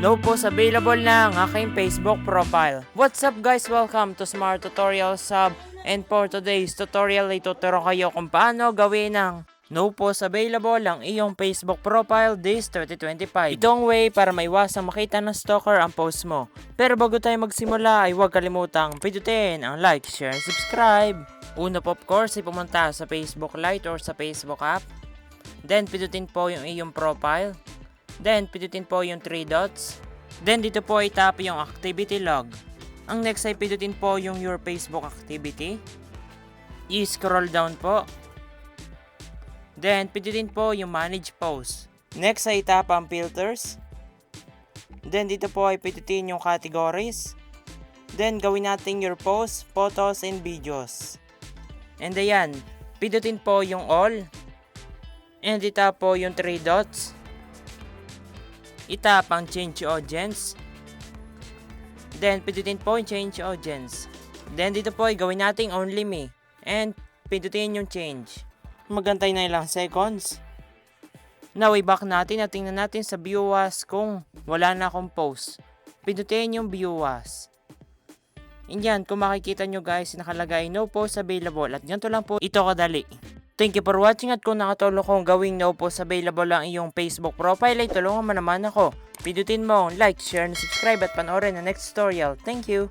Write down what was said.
No post available na ang aking Facebook profile. What's up guys? Welcome to Smart Tutorial Sub. And for today's tutorial, ituturo kayo kung paano gawin ang no post available ang iyong Facebook profile this 2025. Itong way para maiwasang makita ng stalker ang post mo. Pero bago tayo magsimula ay huwag kalimutang pindutin ang like, share, and subscribe. Una po of course ay pumunta sa Facebook Lite or sa Facebook app. Then pindutin po yung iyong profile. Then, pindutin po yung 3 dots. Then, dito po itap yung activity log. Ang next ay pindutin po yung your Facebook activity. I-scroll down po. Then, pindutin po yung manage post. Next ay itap ang filters. Then, dito po ay pindutin yung categories. Then, gawin natin your post, photos, and videos. And ayan, pindutin po yung all. And itap po yung 3 dots itap ang change audience. Then, pindutin po yung change audience. Then, dito po gawin nating only me. And, pindutin yung change. Magantay na ilang seconds. Now, i-back natin at tingnan natin sa view was kung wala na akong post. Pindutin yung view was. And yan, kung makikita nyo guys, nakalagay no post available. At ganito lang po ito kadali. Thank you for watching at kung nakatulong kong gawing no post available ang iyong Facebook profile ay tulungan mo naman ako. Pindutin mo ang like, share, and subscribe at panoorin ang next tutorial. Thank you!